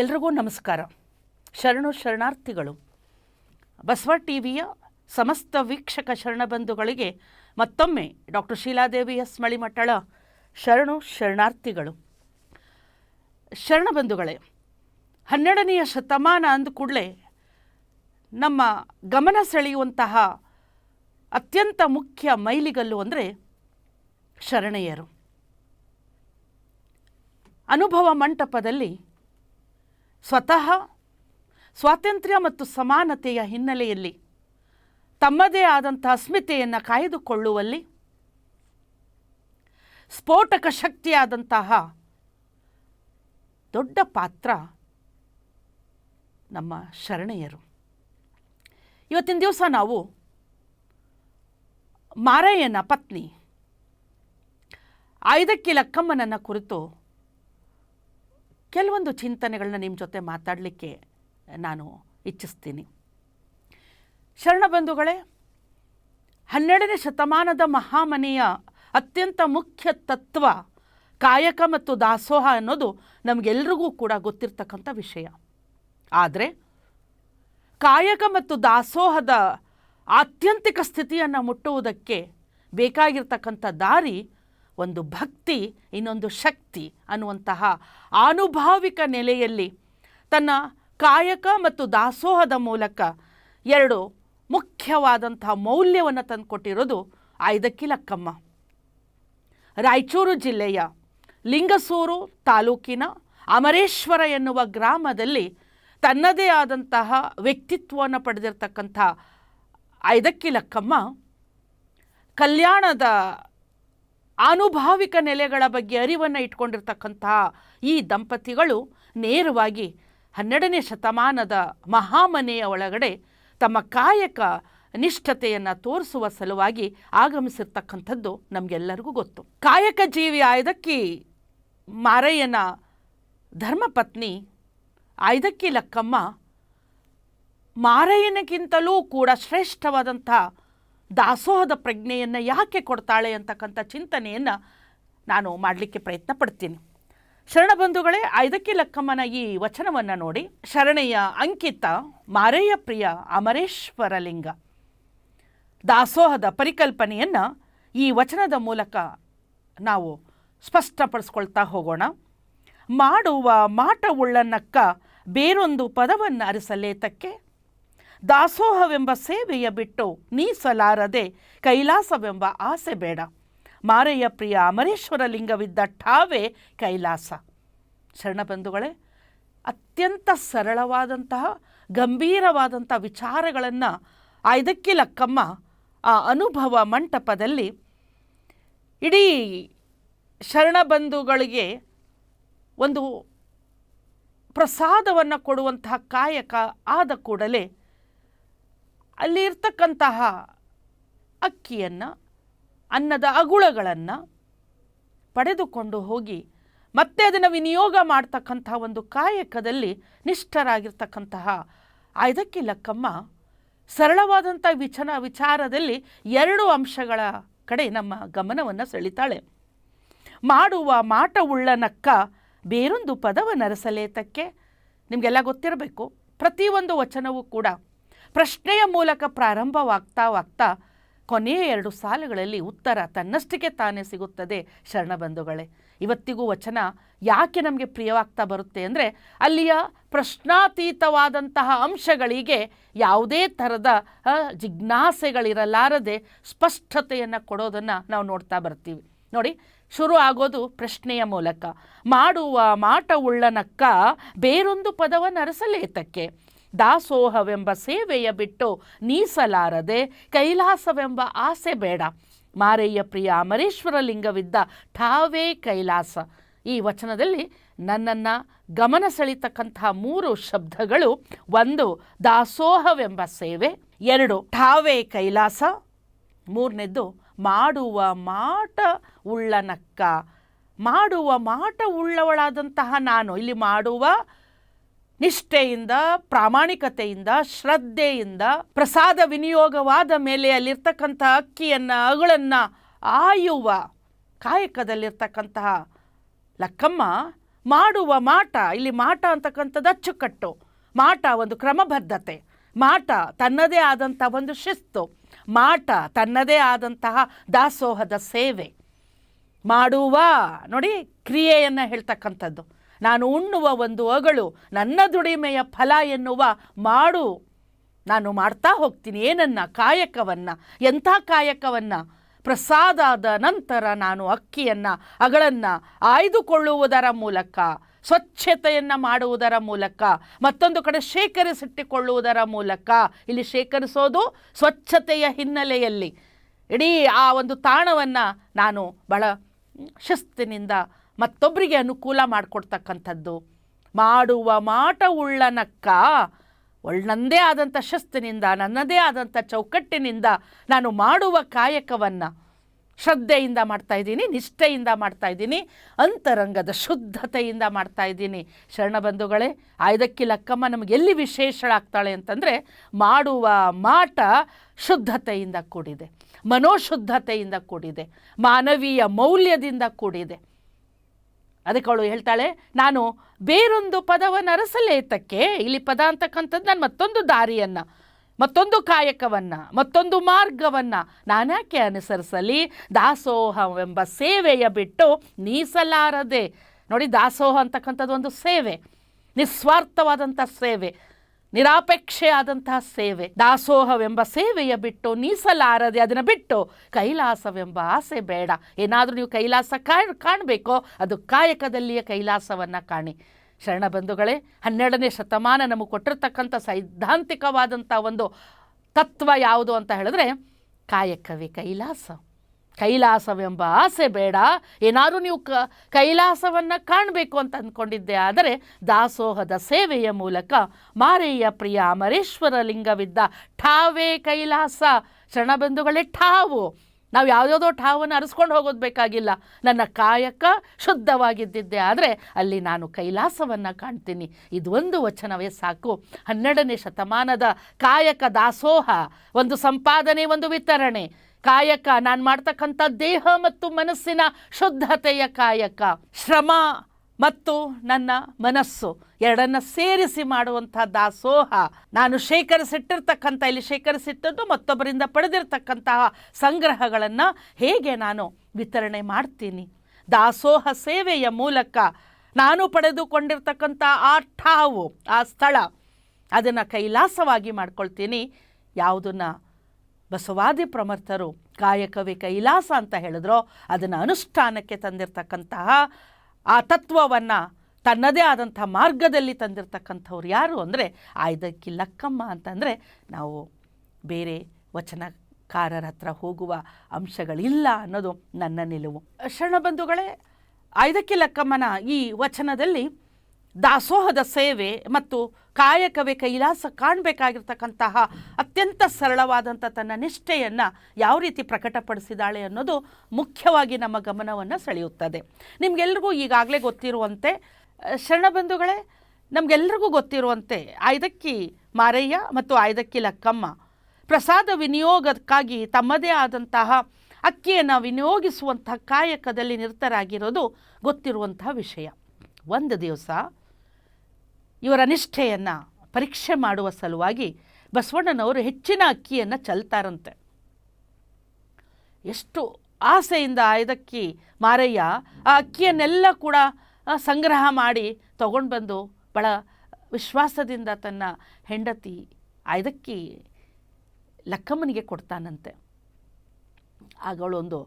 ಎಲ್ರಿಗೂ ನಮಸ್ಕಾರ. ಶರಣು ಶರಣಾರ್ಥಿಗಳು, ಬಸವ ಟಿ ವಿಯ ಸಮಸ್ತ ವೀಕ್ಷಕ ಶರಣಬಂಧುಗಳಿಗೆ ಮತ್ತೊಮ್ಮೆ ಡಾಕ್ಟರ್ ಶೀಲಾದೇವಿಯ ಎಸ್ ಮಳಿಮಠಳ ಶರಣು ಶರಣಾರ್ಥಿಗಳು. ಶರಣಬಂಧುಗಳೇ ಹನ್ನೆರಡನೆಯ ಶತಮಾನ ಅಂದ ಕೂಡಲೇ ನಮ್ಮ ಗಮನ ಸೆಳೆಯುವಂತಹ ಅತ್ಯಂತ ಮುಖ್ಯ ಮೈಲಿಗಲ್ಲು ಅಂದರೆ ಶರಣೆಯರು ಅನುಭವ ಮಂಟಪದಲ್ಲಿ ಸ್ವತಃ ಸ್ವಾತಂತ್ರ್ಯ ಮತ್ತು ಸಮಾನತೆಯ ಹಿನ್ನೆಲೆಯಲ್ಲಿ ತಮ್ಮದೇ ಆದಂಥ ಅಸ್ಮಿತೆಯನ್ನು ಕಾಯ್ದುಕೊಳ್ಳುವಲ್ಲಿ ಸ್ಫೋಟಕ ಶಕ್ತಿಯಾದಂತಹ ದೊಡ್ಡ ಪಾತ್ರ ನಮ್ಮ ಶರಣೆಯರು. ಇವತ್ತಿನ ದಿವಸ ನಾವು ಮಾರಯ್ಯನ ಪತ್ನಿ ಆಯ್ದಕ್ಕಿ ಲಕ್ಕಮ್ಮನನ್ನು ಕುರಿತು ಕೆಲವೊಂದು ಚಿಂತನೆಗಳನ್ನ ನಿಮ್ಮ ಜೊತೆ ಮಾತಾಡಲಿಕ್ಕೆ ನಾನು ಇಚ್ಛಿಸ್ತೀನಿ. ಶರಣಬಂಧುಗಳೇ ಹನ್ನೆರಡನೇ ಶತಮಾನದ ಮಹಾಮನೆಯ ಅತ್ಯಂತ ಮುಖ್ಯ ತತ್ವ ಕಾಯಕ ಮತ್ತು ದಾಸೋಹ ಅನ್ನೋದು ನಮಗೆಲ್ರಿಗೂ ಕೂಡ ಗೊತ್ತಿರ್ತಕ್ಕಂಥ ವಿಷಯ. ಆದರೆ ಕಾಯಕ ಮತ್ತು ದಾಸೋಹದ ಆತ್ಯಂತಿಕ ಸ್ಥಿತಿಯನ್ನು ಮುಟ್ಟುವುದಕ್ಕೆ ಬೇಕಾಗಿರ್ತಕ್ಕಂಥ ದಾರಿ ಒಂದು ಭಕ್ತಿ, ಇನ್ನೊಂದು ಶಕ್ತಿ ಅನ್ನುವಂತಹ ಆನುಭಾವಿಕ ನೆಲೆಯಲ್ಲಿ ತನ್ನ ಕಾಯಕ ಮತ್ತು ದಾಸೋಹದ ಮೂಲಕ ಎರಡು ಮುಖ್ಯವಾದಂತಹ ಮೌಲ್ಯವನ್ನು ತಂದುಕೊಟ್ಟಿರೋದು ಆಯ್ದಕ್ಕಿ ಲಕ್ಕಮ್ಮ ರಾಯಚೂರು ಜಿಲ್ಲೆಯ ಲಿಂಗಸೂರು ತಾಲೂಕಿನ ಅಮರೇಶ್ವರ ಎನ್ನುವ ಗ್ರಾಮದಲ್ಲಿ ತನ್ನದೇ ಆದಂತಹ ವ್ಯಕ್ತಿತ್ವವನ್ನು ಪಡೆದಿರತಕ್ಕಂಥ ಐದಕ್ಕಿ ಲಕ್ಕಮ್ಮ ಕಲ್ಯಾಣದ ಆನುಭಾವಿಕ ನೆಲೆಗಳ ಬಗ್ಗೆ ಅರಿವನ್ನು ಇಟ್ಕೊಂಡಿರ್ತಕ್ಕಂತಹ ಈ ದಂಪತಿಗಳು ನೇರವಾಗಿ ಹನ್ನೆರಡನೇ ಶತಮಾನದ ಮಹಾಮನೆಯ ಒಳಗಡೆ ತಮ್ಮ ಕಾಯಕ ನಿಷ್ಠತೆಯನ್ನು ತೋರಿಸುವ ಸಲುವಾಗಿ ಆಗಮಿಸಿರ್ತಕ್ಕಂಥದ್ದು ನಮಗೆಲ್ಲರಿಗೂ ಗೊತ್ತು. ಕಾಯಕ ಜೀವಿ ಆಯ್ದಕ್ಕಿ ಮಾರಯ್ಯನ ಧರ್ಮಪತ್ನಿ ಆಯ್ದಕ್ಕಿ ಲಕ್ಕಮ್ಮ ಮಾರಯ್ಯನಗಿಂತಲೂ ಕೂಡ ಶ್ರೇಷ್ಠವಾದಂಥ ದಾಸೋಹದ ಪ್ರಜ್ಞೆಯನ್ನು ಯಾಕೆ ಕೊಡ್ತಾಳೆ ಅಂತಕ್ಕಂಥ ಚಿಂತನೆಯನ್ನು ನಾನು ಮಾಡಲಿಕ್ಕೆ ಪ್ರಯತ್ನ ಪಡ್ತೀನಿ ಶರಣಬಂಧುಗಳೇ ಐದಕ್ಕೆ ಲಕ್ಕಮ್ಮನ ಈ ವಚನವನ್ನು ನೋಡಿ. ಶರಣೆಯ ಅಂಕಿತ ಮಾರೆಯ ಪ್ರಿಯ ಅಮರೇಶ್ವರಲಿಂಗ. ದಾಸೋಹದ ಪರಿಕಲ್ಪನೆಯನ್ನು ಈ ವಚನದ ಮೂಲಕ ನಾವು ಸ್ಪಷ್ಟಪಡಿಸ್ಕೊಳ್ತಾ ಹೋಗೋಣ. ಮಾಡುವ ಮಾಟವುಳ್ಳನಕ್ಕ ಬೇರೊಂದು ಪದವನ್ನು ಅರಿಸಲೇತಕ್ಕೆ ದಾಸೋಹವೆಂಬ ಸೇವೆಯ ಬಿಟ್ಟು ನೀಸಲಾರದೆ ಕೈಲಾಸವೆಂಬ ಆಸೆ ಬೇಡ. ಮಾರಯ್ಯ ಪ್ರಿಯ ಅಮರೇಶ್ವರ ಲಿಂಗವಿದ್ದ ಠಾವೇ ಕೈಲಾಸ. ಶರಣಬಂಧುಗಳೇ ಅತ್ಯಂತ ಸರಳವಾದಂತಹ ಗಂಭೀರವಾದಂಥ ವಿಚಾರಗಳನ್ನು ಆಯ್ದಕ್ಕಿ ಲಕ್ಕಮ್ಮ ಆ ಅನುಭವ ಮಂಟಪದಲ್ಲಿ ಇಡೀ ಶರಣಬಂಧುಗಳಿಗೆ ಒಂದು ಪ್ರಸಾದವನ್ನು ಕೊಡುವಂತಹ ಕಾಯಕ ಆದ ಕೂಡಲೇ ಅಲ್ಲಿ ಇರ್ತಕ್ಕಂತಹ ಅಕ್ಕಿಯನ್ನು, ಅನ್ನದ ಅಗುಳಗಳನ್ನು ಪಡೆದುಕೊಂಡು ಹೋಗಿ ಮತ್ತೆ ಅದನ್ನು ವಿನಿಯೋಗ ಮಾಡ್ತಕ್ಕಂತಹ ಒಂದು ಕಾಯಕದಲ್ಲಿ ನಿಷ್ಠರಾಗಿರ್ತಕ್ಕಂತಹ ಆಯ್ದಕ್ಕಿ ಲಕ್ಕಮ್ಮ ಸರಳವಾದಂಥ ವಿಚನ ವಿಚಾರದಲ್ಲಿ ಎರಡು ಅಂಶಗಳ ಕಡೆ ನಮ್ಮ ಗಮನವನ್ನು ಸೆಳಿತಾಳೆ. ಮಾಡುವ ಮಾಟವುಳ್ಳನಕ್ಕ ಬೇರೊಂದು ಪದವ ನರಸಲೇತಕ್ಕೆ. ನಿಮಗೆಲ್ಲ ಗೊತ್ತಿರಬೇಕು, ಪ್ರತಿಯೊಂದು ವಚನವೂ ಕೂಡ ಪ್ರಶ್ನೆಯ ಮೂಲಕ ಪ್ರಾರಂಭವಾಗ್ತಾವಾಗ್ತಾ ಕೊನೆಯ ಎರಡು ಸಾಲುಗಳಲ್ಲಿ ಉತ್ತರ ತನ್ನಷ್ಟಕ್ಕೆ ತಾನೇ ಸಿಗುತ್ತದೆ ಶರಣಬಂಧುಗಳೇ ಇವತ್ತಿಗೂ ವಚನ ಯಾಕೆ ನಮಗೆ ಪ್ರಿಯವಾಗ್ತಾ ಬರುತ್ತೆ ಅಂದರೆ ಅಲ್ಲಿಯ ಪ್ರಶ್ನಾತೀತವಾದಂತಹ ಅಂಶಗಳಿಗೆ ಯಾವುದೇ ಥರದ ಜಿಜ್ಞಾಸೆಗಳಿರಲಾರದೆ ಸ್ಪಷ್ಟತೆಯನ್ನು ಕೊಡೋದನ್ನು ನಾವು ನೋಡ್ತಾ ಬರ್ತೀವಿ. ನೋಡಿ, ಶುರು ಆಗೋದು ಪ್ರಶ್ನೆಯ ಮೂಲಕ. ಮಾಡುವ ಮಾಟವುಳ್ಳನಕ್ಕ ಬೇರೊಂದು ಪದವನ್ನು ಅರಸಲೇತಕ್ಕೆ. ದಾಸೋಹವೆಂಬ ಸೇವೆಯ ಬಿಟ್ಟು ನೀಸಲಾರದೆ ಕೈಲಾಸವೆಂಬ ಆಸೆ ಬೇಡ. ಮಾರಯ್ಯ ಪ್ರಿಯ ಅಮರೇಶ್ವರ ಲಿಂಗವಿದ್ದ ಠಾವೇ ಕೈಲಾಸ. ಈ ವಚನದಲ್ಲಿ ನನ್ನನ್ನು ಗಮನ ಸೆಳೀತಕ್ಕಂತಹ ಮೂರು ಶಬ್ದಗಳು, ಒಂದು ದಾಸೋಹವೆಂಬ ಸೇವೆ, ಎರಡು ಠಾವೇ ಕೈಲಾಸ, ಮೂರನೇದ್ದು ಮಾಡುವ ಮಾಟ ಉಳ್ಳನಕ್ಕ. ಮಾಡುವ ಮಾಟ ಉಳ್ಳವಳಾದಂತಹ ನಾನು. ಇಲ್ಲಿ ಮಾಡುವ ನಿಷ್ಠೆಯಿಂದ, ಪ್ರಾಮಾಣಿಕತೆಯಿಂದ, ಶ್ರದ್ಧೆಯಿಂದ, ಪ್ರಸಾದ ವಿನಿಯೋಗವಾದ ಮೇಲೆ ಅಲ್ಲಿರ್ತಕ್ಕಂಥ ಅಕ್ಕಿಯನ್ನು, ಅಗಳನ್ನು ಆಯುವ ಕಾಯಕದಲ್ಲಿರ್ತಕ್ಕಂತಹ ಲಕ್ಕಮ್ಮ ಮಾಡುವ ಮಾಟ, ಇಲ್ಲಿ ಮಾಟ ಅಂತಕ್ಕಂಥದ್ದು ಅಚ್ಚುಕಟ್ಟು. ಮಾಟ ಒಂದು ಕ್ರಮಬದ್ಧತೆ. ಮಾಟ ತನ್ನದೇ ಆದಂಥ ಒಂದು ಶಿಸ್ತು. ಮಾಟ ತನ್ನದೇ ಆದಂತಹ ದಾಸೋಹದ ಸೇವೆ. ಮಾಡುವ, ನೋಡಿ, ಕ್ರಿಯೆಯನ್ನು ಹೇಳ್ತಕ್ಕಂಥದ್ದು. ನಾನು ಉಣ್ಣುವ ಒಂದು ಅಗಳು ನನ್ನ ದುಡಿಮೆಯ ಫಲ ಎನ್ನುವ ಮಾಡು. ನಾನು ಮಾಡ್ತಾ ಹೋಗ್ತೀನಿ ಏನನ್ನ? ಕಾಯಕವನ್ನು? ಎಂಥ ಕಾಯಕವನ್ನು? ಪ್ರಸಾದದ ನಂತರ ನಾನು ಅಕ್ಕಿಯನ್ನು, ಅಗಳನ್ನು ಆಯ್ದುಕೊಳ್ಳುವುದರ ಮೂಲಕ, ಸ್ವಚ್ಛತೆಯನ್ನು ಮಾಡುವುದರ ಮೂಲಕ, ಮತ್ತೊಂದು ಕಡೆ ಶೇಖರಿಸಿಟ್ಟುಕೊಳ್ಳುವುದರ ಮೂಲಕ, ಇಲ್ಲಿ ಶೇಖರಿಸೋದು ಸ್ವಚ್ಛತೆಯ ಹಿನ್ನೆಲೆಯಲ್ಲಿ. ಇಡೀ ಆ ಒಂದು ತಾಣವನ್ನು ನಾನು ಬಹಳ ಶಿಸ್ತಿನಿಂದ ಮತ್ತೊಬ್ಬರಿಗೆ ಅನುಕೂಲ ಮಾಡಿಕೊಡ್ತಕ್ಕಂಥದ್ದು. ಮಾಡುವ ಮಾಟ ಉಳ್ಳನಕ್ಕ ಒಳ್ ನನ್ನದೇ ಆದಂಥ ಶಸ್ತಿನಿಂದ, ನನ್ನದೇ ಆದಂಥ ಚೌಕಟ್ಟಿನಿಂದ ನಾನು ಮಾಡುವ ಕಾಯಕವನ್ನು ಶ್ರದ್ಧೆಯಿಂದ ಮಾಡ್ತಾ ಇದ್ದೀನಿ, ನಿಷ್ಠೆಯಿಂದ ಮಾಡ್ತಾ ಇದ್ದೀನಿ, ಅಂತರಂಗದ ಶುದ್ಧತೆಯಿಂದ ಮಾಡ್ತಾ ಇದ್ದೀನಿ. ಶರಣಬಂಧುಗಳೇ ಆಯ್ದಕ್ಕಿ ಲಕ್ಕಮ್ಮ ನಮಗೆ ಎಲ್ಲಿ ವಿಶೇಷಳಾಗ್ತಾಳೆ ಅಂತಂದರೆ ಮಾಡುವ ಮಾಟ ಶುದ್ಧತೆಯಿಂದ ಕೂಡಿದೆ, ಮನೋಶುದ್ಧತೆಯಿಂದ ಕೂಡಿದೆ, ಮಾನವೀಯ ಮೌಲ್ಯದಿಂದ ಕೂಡಿದೆ. ಅದಕ್ಕೆ ಅವಳು ಹೇಳ್ತಾಳೆ, ನಾನು ಬೇರೊಂದು ಪದವನ್ನು ಅರಸಲೇತಕ್ಕೆ ಇಲ್ಲಿ ಪದ ಅಂತಕ್ಕಂಥದ್ದು ನಾನು ಮತ್ತೊಂದು ದಾರಿಯನ್ನು, ಮತ್ತೊಂದು ಕಾಯಕವನ್ನು, ಮತ್ತೊಂದು ಮಾರ್ಗವನ್ನು ನಾನಾಕೆ ಅನುಸರಿಸಲಿ? ದಾಸೋಹವೆಂಬ ಸೇವೆಯ ಬಿಟ್ಟು ನೀಸಲಾರದೆ ನೋಡಿ, ದಾಸೋಹ ಅಂತಕ್ಕಂಥದ್ದು ಒಂದು ಸೇವೆ, ನಿಸ್ವಾರ್ಥವಾದಂಥ ಸೇವೆ. ನಿರಾಪೇಕ್ಷೆ ಆದಂತಹ ಸೇವೆ. ದಾಸೋಹವೆಂಬ ಸೇವೆಯ ಬಿಟ್ಟು ನೀಸಲಾರದೆ ಅದನ್ನು ಬಿಟ್ಟು ಕೈಲಾಸವೆಂಬ ಆಸೆ ಬೇಡ. ಏನಾದರೂ ನೀವು ಕೈಲಾಸ ಕಾಣ್, ಕಾಣಬೇಕೋ, ಅದು ಕಾಯಕದಲ್ಲಿಯೇ ಕೈಲಾಸವನ್ನು ಕಾಣಿ. ಶರಣ ಬಂಧುಗಳೇ, ಹನ್ನೆರಡನೇ ಶತಮಾನ ನಮಗೆ ಕೊಟ್ಟಿರ್ತಕ್ಕಂಥ ಸೈದ್ಧಾಂತಿಕವಾದಂಥ ಒಂದು ತತ್ವ ಯಾವುದು ಅಂತ ಹೇಳಿದ್ರೆ ಕಾಯಕವೇ ಕೈಲಾಸ. ಕೈಲಾಸವೆಂಬ ಆಸೆ ಬೇಡ. ಏನಾದರೂ ನೀವು ಕ, ಕೈಲಾಸವನ್ನು ಕಾಣಬೇಕು ಅಂತ ಅಂದ್ಕೊಂಡಿದ್ದೆ ಆದರೆ ದಾಸೋಹದ ಸೇವೆಯ ಮೂಲಕ ಮಾರೆಯ ಪ್ರಿಯ ಅಮರೇಶ್ವರ ಲಿಂಗವಿದ್ದ ಠಾವೇ ಕೈಲಾಸ. ಶರಣಬಂಧುಗಳೇ ಠಾವು. ನಾವು ಯಾವುದ್ಯಾವುದೋ ಠಾವನ್ನು ಅರಸ್ಕೊಂಡು ಹೋಗೋದು ಬೇಕಾಗಿಲ್ಲ. ನನ್ನ ಕಾಯಕ ಶುದ್ಧವಾಗಿದ್ದಿದ್ದೆ. ಆದರೆ ಅಲ್ಲಿ ನಾನು ಕೈಲಾಸವನ್ನು ಕಾಣ್ತೀನಿ. ಒಂದು ವಚನವೇ ಸಾಕು. ಹನ್ನೆರಡನೇ ಶತಮಾನದ ಕಾಯಕ ದಾಸೋಹ. ಒಂದು ಸಂಪಾದನೆ, ಒಂದು ವಿತರಣೆ. ಕಾಯಕ, ನಾನು ಮಾಡ್ತಕ್ಕಂಥ ದೇಹ ಮತ್ತು ಮನಸ್ಸಿನ ಶುದ್ಧತೆಯ ಕಾಯಕ. ಶ್ರಮ ಮತ್ತು ನನ್ನ ಮನಸ್ಸು ಎರಡನ್ನ ಸೇರಿಸಿ ಮಾಡುವಂಥ ದಾಸೋಹ. ನಾನು ಶೇಖರಿಸಿಟ್ಟಿರ್ತಕ್ಕಂಥ, ಇಲ್ಲಿ ಶೇಖರಿಸಿಟ್ಟದ್ದು ಮತ್ತೊಬ್ಬರಿಂದ ಪಡೆದಿರ್ತಕ್ಕಂತಹ ಸಂಗ್ರಹಗಳನ್ನು ಹೇಗೆ ನಾನು ವಿತರಣೆ ಮಾಡ್ತೀನಿ? ದಾಸೋಹ ಸೇವೆಯ ಮೂಲಕ ನಾನು ಪಡೆದುಕೊಂಡಿರ್ತಕ್ಕಂಥ ಆ ಠಾವು, ಆ ಸ್ಥಳ, ಅದನ್ನು ಕೈಲಾಸವಾಗಿ ಮಾಡ್ಕೊಳ್ತೀನಿ. ಯಾವುದನ್ನು ಬಸವಾದಿ ಪ್ರಮರ್ಥರು ಕಾಯಕವೇ ಕೈಲಾಸ ಅಂತ ಹೇಳಿದ್ರೋ ಅದನ್ನು ಅನುಷ್ಠಾನಕ್ಕೆ ತಂದಿರತಕ್ಕಂತಹ ಆ ತತ್ವವನ್ನು ತನ್ನದೇ ಆದಂಥ ಮಾರ್ಗದಲ್ಲಿ ತಂದಿರತಕ್ಕಂಥವ್ರು ಯಾರು ಅಂದರೆ ಆಯ್ದಕ್ಕಿ ಲಕ್ಕಮ್ಮ ಅಂತಂದರೆ ನಾವು ಬೇರೆ ವಚನಕಾರರ ಹತ್ರ ಹೋಗುವ ಅಂಶಗಳಿಲ್ಲ ಅನ್ನೋದು ನನ್ನ ನಿಲುವು. ಶರಣಬಂಧುಗಳೇ ಆಯ್ದಕ್ಕಿ ಲಕ್ಕಮ್ಮನ ಈ ವಚನದಲ್ಲಿ ದಾಸೋಹದ ಸೇವೆ ಮತ್ತು ಕಾಯಕವೇ ಕೈಲಾಸ ಕಾಣಬೇಕಾಗಿರ್ತಕ್ಕಂತಹ ಅತ್ಯಂತ ಸರಳವಾದಂಥ ತನ್ನ ನಿಷ್ಠೆಯನ್ನು ಯಾವ ರೀತಿ ಪ್ರಕಟಪಡಿಸಿದಾಳೆ ಅನ್ನೋದು ಮುಖ್ಯವಾಗಿ ನಮ್ಮ ಗಮನವನ್ನು ಸೆಳೆಯುತ್ತದೆ. ನಿಮಗೆಲ್ರಿಗೂ ಈಗಾಗಲೇ ಗೊತ್ತಿರುವಂತೆ ಶರಣಬಂಧುಗಳೇ ನಮಗೆಲ್ರಿಗೂ ಗೊತ್ತಿರುವಂತೆ ಆಯ್ದಕ್ಕಿ ಮಾರಯ್ಯ ಮತ್ತು ಆಯ್ದಕ್ಕಿ ಲಕ್ಕಮ್ಮ ಪ್ರಸಾದ ವಿನಿಯೋಗಕ್ಕಾಗಿ ತಮ್ಮದೇ ಆದಂತಹ ಅಕ್ಕಿಯನ್ನು ವಿನಿಯೋಗಿಸುವಂತಹ ಕಾಯಕದಲ್ಲಿ ನಿರತರಾಗಿರೋದು ಗೊತ್ತಿರುವಂತಹ ವಿಷಯ. ಒಂದು ದಿವಸ ಇವರ ನಿಷ್ಠೆಯನ್ನು ಪರೀಕ್ಷೆ ಮಾಡುವ ಸಲುವಾಗಿ ಬಸವಣ್ಣನವರು ಹೆಚ್ಚಿನ ಅಕ್ಕಿಯನ್ನು ಚಲ್ತಾರಂತೆ. ಎಷ್ಟು ಆಸೆಯಿಂದ ಆಯ್ದಕ್ಕಿ ಮಾರಯ್ಯ ಆ ಅಕ್ಕಿಯನ್ನೆಲ್ಲ ಕೂಡ ಸಂಗ್ರಹ ಮಾಡಿ ತಗೊಂಡು ಬಂದು ಬಹಳ ವಿಶ್ವಾಸದಿಂದ ತನ್ನ ಹೆಂಡತಿ ಆಯ್ದಕ್ಕಿ ಲಕ್ಕಮ್ಮನಿಗೆ ಕೊಡ್ತಾನಂತೆ. ಆಗಳೊಂದು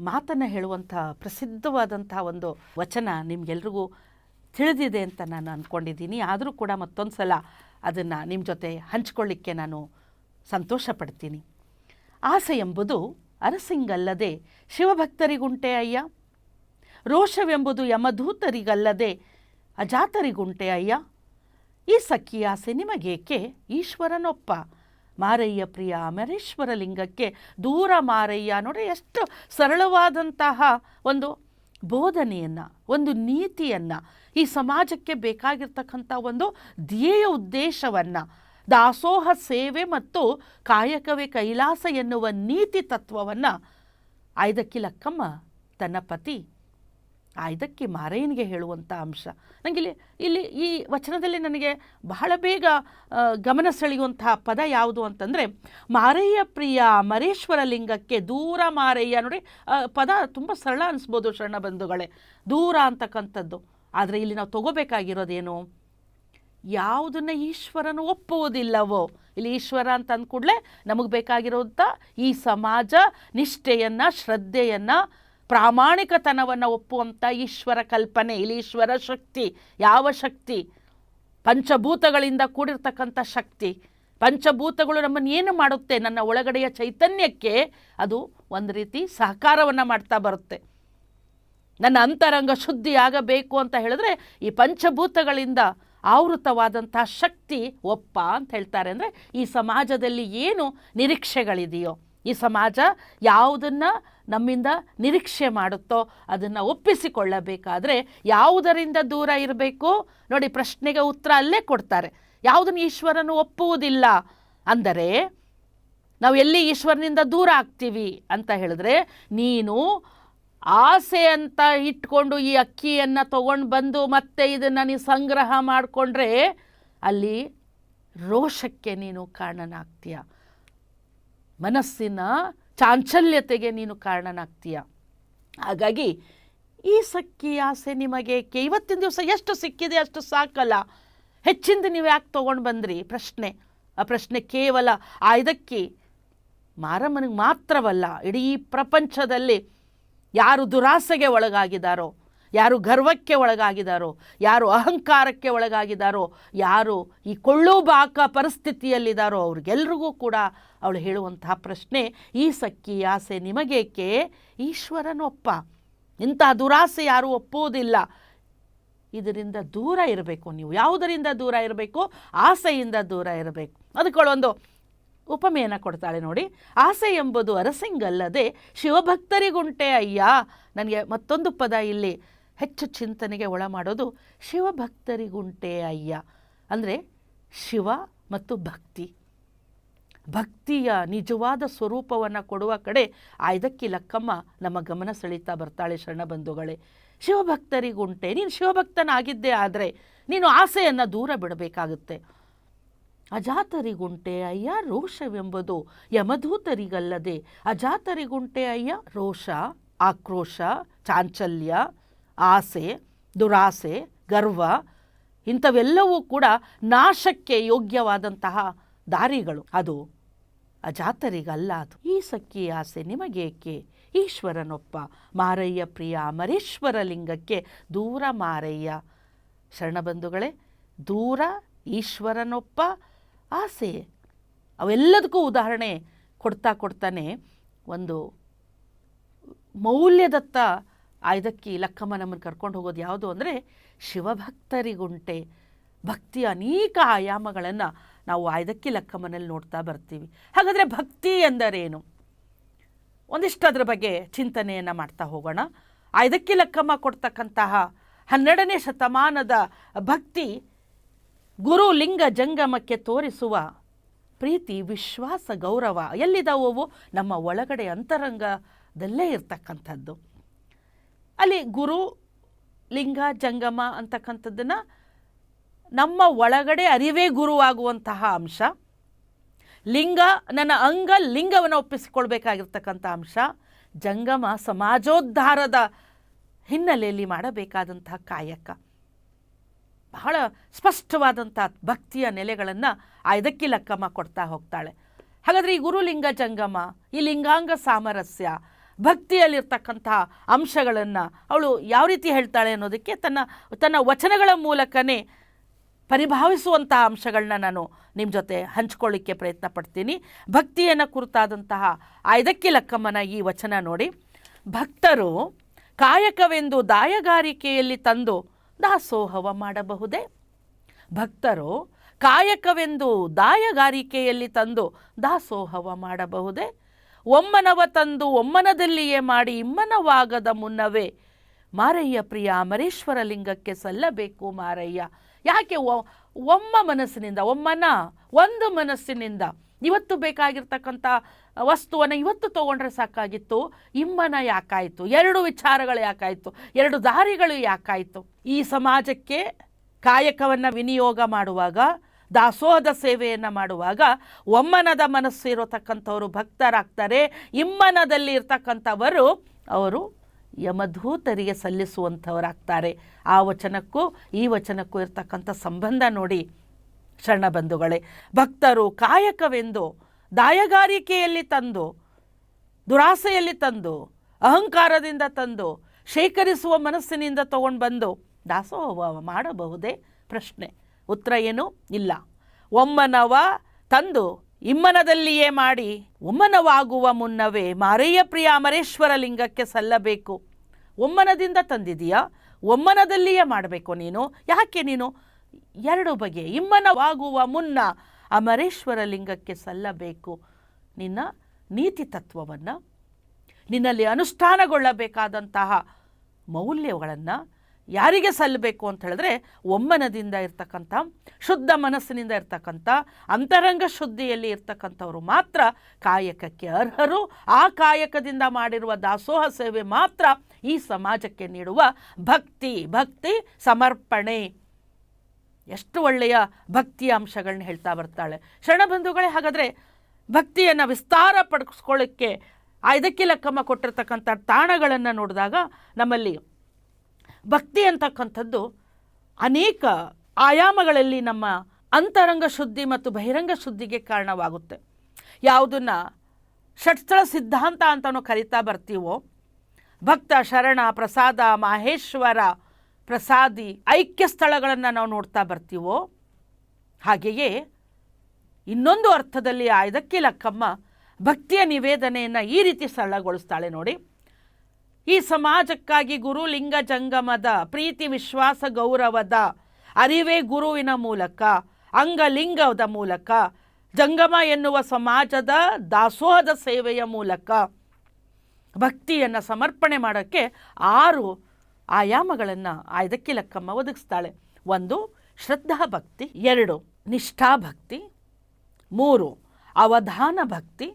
ಮಾತನ್ನು ಹೇಳುವಂಥ ಪ್ರಸಿದ್ಧವಾದಂಥ ಒಂದು ವಚನ ನಿಮಗೆಲ್ರಿಗೂ ತಿಳಿದಿದೆ ಅಂತ ನಾನು ಅಂದ್ಕೊಂಡಿದ್ದೀನಿ ಆದರೂ ಕೂಡ ಮತ್ತೊಂದು ಸಲ ಅದನ್ನು ನಿಮ್ಮ ಜೊತೆ ಹಂಚಿಕೊಳ್ಳಿಕ್ಕೆ ನಾನು ಸಂತೋಷ ಪಡ್ತೀನಿ ಆಸೆ ಎಂಬುದು ಅರಸಿಂಗಲ್ಲದೆ ಶಿವಭಕ್ತರಿಗುಂಟೆ ಅಯ್ಯ. ರೋಷವೆಂಬುದು ಯಮಧೂತರಿಗಲ್ಲದೆ ಅಜಾತರಿಗುಂಟೆ ಅಯ್ಯ. ಈ ಸಖಿ ಆಸೆ ನಿಮಗೇಕೆ? ಈಶ್ವರನೊಪ್ಪ. ಮಾರಯ್ಯ ಪ್ರಿಯ ಅಮರೇಶ್ವರ ಲಿಂಗಕ್ಕೆ ದೂರ ಮಾರಯ್ಯ ನೋಡಿ ಎಷ್ಟು ಸರಳವಾದಂತಹ ಒಂದು ಬೋಧನೆಯನ್ನು, ಒಂದು ನೀತಿಯನ್ನು ಈ ಸಮಾಜಕ್ಕೆ ಬೇಕಾಗಿರ್ತಕ್ಕಂಥ ಒಂದು ಧ್ಯೇಯ ಉದ್ದೇಶವನ್ನು, ದಾಸೋಹ ಸೇವೆ ಮತ್ತು ಕಾಯಕವೇ ಕೈಲಾಸ ಎನ್ನುವ ನೀತಿ ತತ್ವವನ್ನು ಆಯ್ದಕ್ಕಿ ಲಕ್ಕಮ್ಮ, ತನ್ನ ಪತಿ ಆಯ್ದಕ್ಕಿ ಮಾರಯ್ಯನಿಗೆ ಹೇಳುವಂಥ ಅಂಶ. ನನಗೆ ಇಲ್ಲಿ ಇಲ್ಲಿ ಈ ವಚನದಲ್ಲಿ ನನಗೆ ಬಹಳ ಬೇಗ ಗಮನ ಸೆಳೆಯುವಂತಹ ಪದ ಯಾವುದು ಅಂತಂದರೆ, ಮಾರಯ್ಯ ಪ್ರಿಯ ಮರೇಶ್ವರ ಲಿಂಗಕ್ಕೆ ದೂರ ಮಾರಯ್ಯ. ನೋಡಿ ಪದ ತುಂಬ ಸರಳ ಅನಿಸ್ಬೋದು ಶರಣ ಬಂಧುಗಳೇ. ದೂರ ಅಂತಕ್ಕಂಥದ್ದು. ಆದರೆ ಇಲ್ಲಿ ನಾವು ತಗೋಬೇಕಾಗಿರೋದೇನು? ಯಾವುದನ್ನು ಈಶ್ವರನು ಒಪ್ಪುವುದಿಲ್ಲವೋ? ಇಲ್ಲಿ ಈಶ್ವರ ಅಂತ ಕೂಡಲೇ ನಮಗೆ ಬೇಕಾಗಿರೋಂಥ ಈ ಸಮಾಜ, ನಿಷ್ಠೆಯನ್ನು, ಶ್ರದ್ಧೆಯನ್ನು, ಪ್ರಾಮಾಣಿಕತನವನ್ನು ಒಪ್ಪುವಂಥ ಈಶ್ವರ ಕಲ್ಪನೆ, ಇಲ್ಲಿ ಈಶ್ವರ ಶಕ್ತಿ, ಯಾವ ಶಕ್ತಿ? ಪಂಚಭೂತಗಳಿಂದ ಕೂಡಿರ್ತಕ್ಕಂಥ ಶಕ್ತಿ. ಪಂಚಭೂತಗಳು ನಮ್ಮನ್ನು ಏನು ಮಾಡುತ್ತೆ? ನನ್ನ ಒಳಗಡೆಯ ಚೈತನ್ಯಕ್ಕೆ ಅದು ಒಂದು ರೀತಿ ಸಹಕಾರವನ್ನು ಮಾಡ್ತಾ ಬರುತ್ತೆ. ನನ್ನ ಅಂತರಂಗ ಶುದ್ಧಿಯಾಗಬೇಕು ಅಂತ ಹೇಳಿದ್ರೆ ಈ ಪಂಚಭೂತಗಳಿಂದ ಆವೃತವಾದಂಥ ಶಕ್ತಿ ಒಪ್ಪ ಅಂತ ಹೇಳ್ತಾರೆ. ಅಂದರೆ ಈ ಸಮಾಜದಲ್ಲಿ ಏನು ನಿರೀಕ್ಷೆಗಳಿದೆಯೋ, ಈ ಸಮಾಜ ಯಾವುದನ್ನು ನಮ್ಮಿಂದ ನಿರೀಕ್ಷೆ ಮಾಡುತ್ತೋ ಅದನ್ನು ಒಪ್ಪಿಸಿಕೊಳ್ಳಬೇಕಾದ್ರೆ ಯಾವುದರಿಂದ ದೂರ ಇರಬೇಕು? ನೋಡಿ, ಪ್ರಶ್ನೆಗೆ ಉತ್ತರ ಅಲ್ಲೇ ಕೊಡ್ತಾರೆ. ಯಾವುದನ್ನು ಈಶ್ವರನು ಒಪ್ಪುವುದಿಲ್ಲ ಅಂದರೆ ನಾವು ಎಲ್ಲಿ ಈಶ್ವರನಿಂದ ದೂರ ಆಗ್ತೀವಿ ಅಂತ ಹೇಳಿದ್ರೆ ನೀನು ಆಸೆ ಅಂತ ಇಟ್ಕೊಂಡು ಈ ಅಕ್ಕಿಯನ್ನು ತಗೊಂಡು ಬಂದು ಮತ್ತೆ ಇದನ್ನು ನೀನು ಸಂಗ್ರಹ ಮಾಡಿಕೊಂಡ್ರೆ ಅಲ್ಲಿ ರೋಷಕ್ಕೆ ನೀನು ಕಾರಣನಾಗ್ತೀಯ. ಮನಸ್ಸಿನ ಚಾಂಚಲ್ಯತೆಗೆ ನೀನು ಕಾರಣನಾಗ್ತೀಯ. ಹಾಗಾಗಿ ಈ ಸಕ್ಕಿ ಆಸೆ ನಿಮಗೆ ಇವತ್ತಿನ ದಿವಸ ಎಷ್ಟು ಸಿಕ್ಕಿದೆ ಅಷ್ಟು ಸಾಕಲ್ಲ. ಹೆಚ್ಚಿಂದ ನೀವು ಯಾಕೆ ತೊಗೊಂಡು ಬಂದ್ರಿ? ಪ್ರಶ್ನೆ. ಆ ಪ್ರಶ್ನೆ ಕೇವಲ ಆ ಇದಕ್ಕೆ ಮಾರಮ್ಮನಿಗೆ ಮಾತ್ರವಲ್ಲ, ಇಡೀ ಪ್ರಪಂಚದಲ್ಲಿ ಯಾರು ದುರಾಸೆಗೆ ಒಳಗಾಗಿದ್ದಾರೋ, ಯಾರು ಗರ್ವಕ್ಕೆ ಒಳಗಾಗಿದ್ದಾರೋ, ಯಾರು ಅಹಂಕಾರಕ್ಕೆ ಒಳಗಾಗಿದ್ದಾರೋ, ಯಾರು ಈ ಕೊಳ್ಳು ಬಾಕ ಪರಿಸ್ಥಿತಿಯಲ್ಲಿದ್ದಾರೋ ಅವ್ರಿಗೆಲ್ರಿಗೂ ಕೂಡ ಅವಳು ಹೇಳುವಂತಹ ಪ್ರಶ್ನೆ, ಈ ಸಕ್ಕಿ ಆಸೆ ನಿಮಗೇಕೆ? ಈಶ್ವರನೊಪ್ಪ. ಇಂಥ ದುರಾಸೆ ಯಾರೂ ಒಪ್ಪುವುದಿಲ್ಲ. ಇದರಿಂದ ದೂರ ಇರಬೇಕು ನೀವು. ಯಾವುದರಿಂದ ದೂರ ಇರಬೇಕು? ಆಸೆಯಿಂದ ದೂರ ಇರಬೇಕು. ಅದಕ್ಕೊಳೊಂದು ಉಪಮೆಯನ್ನು ಕೊಡ್ತಾಳೆ ನೋಡಿ. ಆಸೆ ಎಂಬುದು ಅರಸಿಂಗಲ್ಲದೆ ಶಿವಭಕ್ತರಿಗುಂಟೆ ಅಯ್ಯ. ನನಗೆ ಮತ್ತೊಂದು ಪದ ಇಲ್ಲಿ. ಹೆಚ್ಚು ಚಿಂತನೆಗೆ ಒಳ ಮಾಡೋದು ಶಿವಭಕ್ತರಿಗುಂಟೆ ಅಯ್ಯ. ಅಂದರೆ ಶಿವ ಮತ್ತು ಭಕ್ತಿ. ಭಕ್ತಿಯ ನಿಜವಾದ ಸ್ವರೂಪವನ್ನು ಕೊಡುವ ಕಡೆ ಆಯ್ದಕ್ಕಿ ಲಕ್ಕಮ್ಮ ನಮ್ಮ ಗಮನ ಸೆಳೀತಾ ಬರ್ತಾಳೆ ಶರಣಬಂಧುಗಳೇ ಶಿವಭಕ್ತರಿಗುಂಟೆ. ನೀನು ಶಿವಭಕ್ತನಾಗಿದ್ದೇ ಆದರೆ ನೀನು ಆಸೆಯನ್ನು ದೂರ ಬಿಡಬೇಕಾಗುತ್ತೆ. ಅಜಾತರಿಗುಂಟೆ ಅಯ್ಯ ರೋಷವೆಂಬುದು ಯಮಧೂತರಿಗಲ್ಲದೆ. ಅಜಾತರಿಗುಂಟೆ ಅಯ್ಯ ರೋಷ, ಆಕ್ರೋಶ, ಚಾಂಚಲ್ಯ, ಆಸೆ, ದುರಾಸೆ, ಗರ್ವ ಇಂಥವೆಲ್ಲವೂ ಕೂಡ ನಾಶಕ್ಕೆ ಯೋಗ್ಯವಾದಂತಹ ದಾರಿಗಳು. ಅದು ಅಜಾತರಿಗಲ್ಲ ಅದು. ಈ ಸಖಿ ಆಸೆ ನಿಮಗೇಕೆ? ಈಶ್ವರನೊಪ್ಪ ಮಾರಯ್ಯ ಪ್ರಿಯ ಅಮರೇಶ್ವರ ಲಿಂಗಕ್ಕೆ ದೂರ ಮಾರಯ್ಯ. ಶರಣಬಂಧುಗಳೇ ದೂರ ಈಶ್ವರನೊಪ್ಪ ಆಸೆ. ಅವೆಲ್ಲದಕ್ಕೂ ಉದಾಹರಣೆ ಕೊಡ್ತಾ ಕೊಡ್ತಾನೆ ಒಂದು ಮೌಲ್ಯದತ್ತ ಆಯ್ದಕ್ಕಿ ಲಕ್ಕಮ್ಮ ನಮ್ಮನ್ನು ಕರ್ಕೊಂಡು ಹೋಗೋದು ಯಾವುದು ಅಂದರೆ ಶಿವಭಕ್ತರಿಗುಂಟೆ. ಭಕ್ತಿಯ ಅನೇಕ ಆಯಾಮಗಳನ್ನು ನಾವು ಆಯ್ದಕ್ಕಿ ಲಕ್ಕಮ್ಮನಲ್ಲಿ ನೋಡ್ತಾ ಬರ್ತೀವಿ. ಹಾಗಾದರೆ ಭಕ್ತಿ ಎಂದರೇನು? ಒಂದಿಷ್ಟು ಅದರ ಬಗ್ಗೆ ಚಿಂತನೆಯನ್ನು ಮಾಡ್ತಾ ಹೋಗೋಣ. ಆಯ್ದಕ್ಕಿ ಲಕ್ಕಮ್ಮ ಕೊಡ್ತಕ್ಕಂತಹ ಹನ್ನೆರಡನೇ ಶತಮಾನದ ಭಕ್ತಿ ಗುರು ಲಿಂಗ ಜಂಗಮಕ್ಕೆ ತೋರಿಸುವ ಪ್ರೀತಿ, ವಿಶ್ವಾಸ, ಗೌರವ ಎಲ್ಲಿದಾವು ನಮ್ಮ ಒಳಗಡೆ ಅಂತರಂಗದಲ್ಲೇ ಇರ್ತಕ್ಕಂಥದ್ದು. ಅಲ್ಲಿ ಗುರು, ಲಿಂಗ, ಜಂಗಮ ಅಂತಕ್ಕಂಥದ್ದನ್ನು ನಮ್ಮ ಒಳಗಡೆ ಅರಿವೇ ಗುರುವಾಗುವಂತಹ ಅಂಶ. ಲಿಂಗ, ನನ್ನ ಅಂಗ ಲಿಂಗವನ್ನು ಒಪ್ಪಿಸಿಕೊಳ್ಬೇಕಾಗಿರ್ತಕ್ಕಂಥ ಅಂಶ. ಜಂಗಮ ಸಮಾಜೋದ್ಧಾರದ ಹಿನ್ನೆಲೆಯಲ್ಲಿ ಮಾಡಬೇಕಾದಂತಹ ಕಾಯಕ. ಬಹಳ ಸ್ಪಷ್ಟವಾದಂಥ ಭಕ್ತಿಯ ನೆಲೆಗಳನ್ನು ಆ ಇದಕ್ಕೆ ಲಕ್ಕಮ್ಮ ಕೊಡ್ತಾ ಹೋಗ್ತಾಳೆ. ಹಾಗಾದರೆ ಈ ಗುರುಲಿಂಗ ಜಂಗಮ, ಈ ಲಿಂಗಾಂಗ ಸಾಮರಸ್ಯ, ಭಕ್ತಿಯಲ್ಲಿರ್ತಕ್ಕಂತಹ ಅಂಶಗಳನ್ನು ಅವಳು ಯಾವ ರೀತಿ ಹೇಳ್ತಾಳೆ ಅನ್ನೋದಕ್ಕೆ ತನ್ನ ತನ್ನ ವಚನಗಳ ಮೂಲಕನೇ ಪರಿಭಾವಿಸುವಂತಹ ಅಂಶಗಳನ್ನ ನಾನು ನಿಮ್ಮ ಜೊತೆ ಹಂಚ್ಕೊಳ್ಳಿಕ್ಕೆ ಪ್ರಯತ್ನ ಪಡ್ತೀನಿ. ಭಕ್ತಿಯನ್ನು ಕುರಿತಾದಂತಹ ಆಯ್ದಕ್ಕೆ ಲಕ್ಕಮ್ಮನ ಈ ವಚನ ನೋಡಿ. ಭಕ್ತರು ಕಾಯಕವೆಂದು ದಾಯಗಾರಿಕೆಯಲ್ಲಿ ತಂದು ದಾಸೋಹವ ಮಾಡಬಹುದೇ? ಭಕ್ತರು ಕಾಯಕವೆಂದು ದಾಯಗಾರಿಕೆಯಲ್ಲಿ ತಂದು ದಾಸೋಹವ ಮಾಡಬಹುದೇ? ಒಮ್ಮನವ ತಂದು ಒಮ್ಮನದಲ್ಲಿಯೇ ಮಾಡಿ ಇಮ್ಮನವಾಗದ ಮುನ್ನವೇ? ಮಾರಯ್ಯ ಪ್ರಿಯ, ಅಮರೇಶ್ವರ ಲಿಂಗಕ್ಕೆ ಸಲ್ಲಬೇಕು ಮಾರಯ್ಯ. ಯಾಕೆ ಒಮ್ಮ ಮನಸ್ಸಿನಿಂದ, ಒಮ್ಮನ, ಒಂದು ಮನಸ್ಸಿನಿಂದ? ಇವತ್ತು ಬೇಕಾಗಿರ್ತಕ್ಕಂಥ ವಸ್ತುವನ್ನು ಇವತ್ತು ತಗೊಂಡ್ರೆ ಸಾಕಾಗಿತ್ತು, ಇಮ್ಮನ ಯಾಕಾಯಿತು, ಎರಡು ವಿಚಾರಗಳು ಯಾಕಾಯಿತು, ಎರಡು ದಾರಿಗಳು ಯಾಕಾಯಿತು? ಈ ಸಮಾಜಕ್ಕೆ ಕಾಯಕವನ್ನು ವಿನಿಯೋಗ ಮಾಡುವಾಗ ದಾಸೋಹದ ಸೇವೆಯನ್ನು ಮಾಡುವಾಗ ಒಮ್ಮನದ ಮನಸ್ಸು ಇರತಕ್ಕಂಥವರು ಭಕ್ತರಾಗ್ತಾರೆ, ಇಮ್ಮನದಲ್ಲಿ ಇರ್ತಕ್ಕಂಥವರು ಅವರು ಯಮಧೂತರಿಗೆ ಸಲ್ಲಿಸುವಂಥವರಾಗ್ತಾರೆ. ಆ ವಚನಕ್ಕೂ ಈ ವಚನಕ್ಕೂ ಇರ್ತಕ್ಕಂಥ ಸಂಬಂಧ ನೋಡಿ ಶರಣಬಂಧುಗಳೇ ಭಕ್ತರು ಕಾಯಕವೆಂದು ದಾಯಗಾರಿಕೆಯಲ್ಲಿ ತಂದು, ದುರಾಸೆಯಲ್ಲಿ ತಂದು, ಅಹಂಕಾರದಿಂದ ತಂದು, ಶೇಖರಿಸುವ ಮನಸ್ಸಿನಿಂದ ತಗೊಂಡು ಬಂದು ದಾಸೋಹ ಮಾಡಬಹುದೇ? ಪ್ರಶ್ನೆ. ಉತ್ತರ ಏನು? ಇಲ್ಲ. ಒಮ್ಮನವ ತಂದು ಇಮ್ಮನದಲ್ಲಿಯೇ ಮಾಡಿ, ಒಮ್ಮನವಾಗುವ ಮುನ್ನವೇ ಮಾರಯ್ಯ ಪ್ರಿಯ ಅಮರೇಶ್ವರ ಲಿಂಗಕ್ಕೆ ಸಲ್ಲಬೇಕು. ಒಮ್ಮನದಿಂದ ತಂದಿದೀಯಾ? ಒಮ್ಮನದಲ್ಲಿಯೇ ಮಾಡಬೇಕು ನೀನು? ಯಾಕೆ ನೀನು? ಎರಡು ಬಗೆ. ಇಮ್ಮನವಾಗುವ ಮುನ್ನ ಅಮರೇಶ್ವರ ಲಿಂಗಕ್ಕೆ ಸಲ್ಲಬೇಕು. ನಿನ್ನ ನೀತಿ ತತ್ವವನ್ನು, ನಿನ್ನಲ್ಲಿ ಅನುಷ್ಠಾನಗೊಳ್ಳಬೇಕಾದಂತಹ ಮೌಲ್ಯಗಳನ್ನು ಯಾರಿಗೆ ಸಲ್ಲಬೇಕು ಅಂತ ಹೇಳಿದ್ರೆ ಒಮ್ಮನದಿಂದ ಇರ್ತಕ್ಕಂಥ, ಶುದ್ಧ ಮನಸ್ಸಿನಿಂದ ಇರ್ತಕ್ಕಂಥ, ಅಂತರಂಗ ಶುದ್ಧಿಯಲ್ಲಿ ಇರ್ತಕ್ಕಂಥವರು ಮಾತ್ರ ಕಾಯಕಕ್ಕೆ ಅರ್ಹರು. ಆ ಕಾಯಕದಿಂದ ಮಾಡಿರುವ ದಾಸೋಹ ಸೇವೆ ಮಾತ್ರ ಈ ಸಮಾಜಕ್ಕೆ ನೀಡುವ ಭಕ್ತಿ ಭಕ್ತಿ ಸಮರ್ಪಣೆ. ಎಷ್ಟು ಒಳ್ಳೆಯ ಭಕ್ತಿಯ ಅಂಶಗಳನ್ನ ಹೇಳ್ತಾ ಬರ್ತಾಳೆ. ಶರಣಬಂಧುಗಳೇ, ಹಾಗಾದರೆ ಭಕ್ತಿಯನ್ನು ವಿಸ್ತಾರ ಪಡಿಸ್ಕೊಳ್ಳೋಕ್ಕೆ ಇದಕ್ಕೆ ಲೆಕ್ಕಮ್ಮ ಕೊಟ್ಟಿರ್ತಕ್ಕಂಥ ತಾಣಗಳನ್ನು ನೋಡಿದಾಗ ನಮ್ಮಲ್ಲಿ ಭಕ್ತಿ ಅಂತಕ್ಕಂಥದ್ದು ಅನೇಕ ಆಯಾಮಗಳಲ್ಲಿ ನಮ್ಮ ಅಂತರಂಗ ಶುದ್ಧಿ ಮತ್ತು ಬಹಿರಂಗ ಶುದ್ಧಿಗೆ ಕಾರಣವಾಗುತ್ತೆ. ಯಾವುದನ್ನು ಷಟ್ಸ್ಥಳ ಸಿದ್ಧಾಂತ ಅಂತಲೂ ಕರಿತಾ ಬರ್ತೀವೋ, ಭಕ್ತ ಶರಣ ಪ್ರಸಾದ ಮಾಹೇಶ್ವರ ಪ್ರಸಾದಿ ಐಕ್ಯ ಸ್ಥಳಗಳನ್ನು ನಾವು ನೋಡ್ತಾ ಬರ್ತೀವೋ ಹಾಗೆಯೇ ಇನ್ನೊಂದು ಅರ್ಥದಲ್ಲಿ ಆಯ್ದಕ್ಕೆ ಲಕ್ಕಮ್ಮ ಭಕ್ತಿಯ ನಿವೇದನೆಯನ್ನು ಈ ರೀತಿ ಸರಳಗೊಳಿಸ್ತಾಳೆ ನೋಡಿ. ಈ ಸಮಾಜಕ್ಕಾಗಿ ಗುರು ಲಿಂಗ ಜಂಗಮದ, ಪ್ರೀತಿ ವಿಶ್ವಾಸ ಗೌರವದ, ಅರಿವೇ ಗುರುವಿನ ಮೂಲಕ, ಅಂಗಲಿಂಗದ ಮೂಲಕ, ಜಂಗಮ ಎನ್ನುವ ಸಮಾಜದ ದಾಸೋಹದ ಸೇವೆಯ ಮೂಲಕ ಭಕ್ತಿಯನ್ನು ಸಮರ್ಪಣೆ ಮಾಡೋಕ್ಕೆ ಆರು ಆಯಾಮಗಳನ್ನು ಆಯ್ದಕ್ಕೆ ಲಕ್ಕಮ್ಮ ಒದಗಿಸ್ತಾಳೆ. ಒಂದು, ಶ್ರದ್ಧಾ ಭಕ್ತಿ. ಎರಡು ನಿಷ್ಠಾಭಕ್ತಿ ಮೂರು, ಅವಧಾನ ಭಕ್ತಿ.